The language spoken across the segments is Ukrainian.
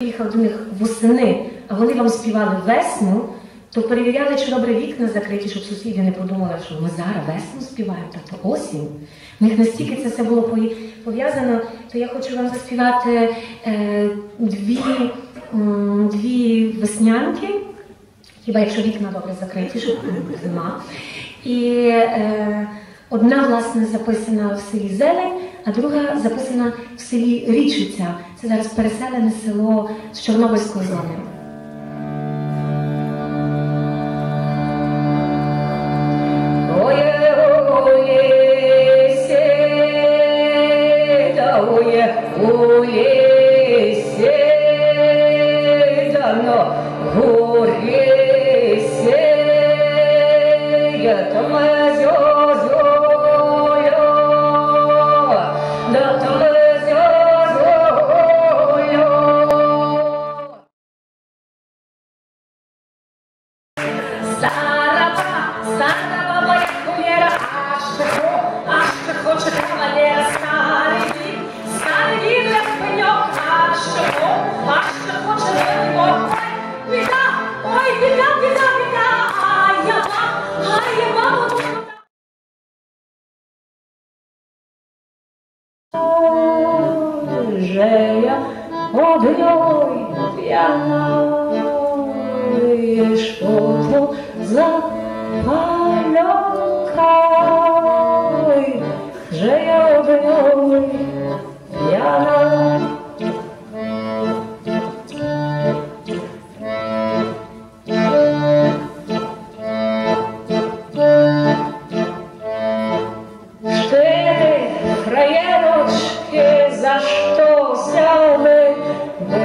Приїхав до них восени, а вони вам співали весну, то перевіряли, чи добре вікна закриті, щоб сусіди не подумали, що ми зараз весну співаємо, тобто осінь. У них настільки це все було пов'язано, то я хочу вам заспівати е, дві, м, дві веснянки, хіба якщо вікна добре закриті, щоб зима. І е, одна, власне, записана в селі Зелень, а друга записана в селі Річиця. Це зараз переселене село з Чорнобильської зони. Andrzeja pod nią biały szpód zapalił.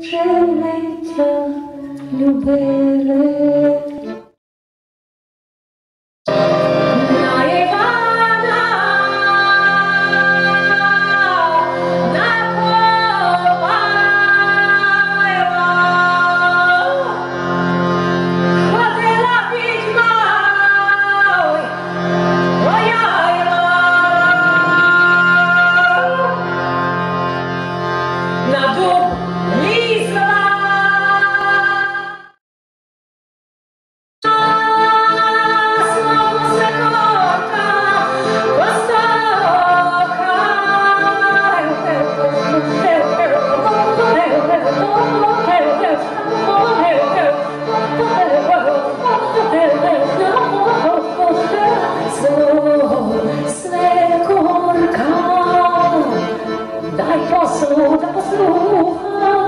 Że my любили. 어, 나가서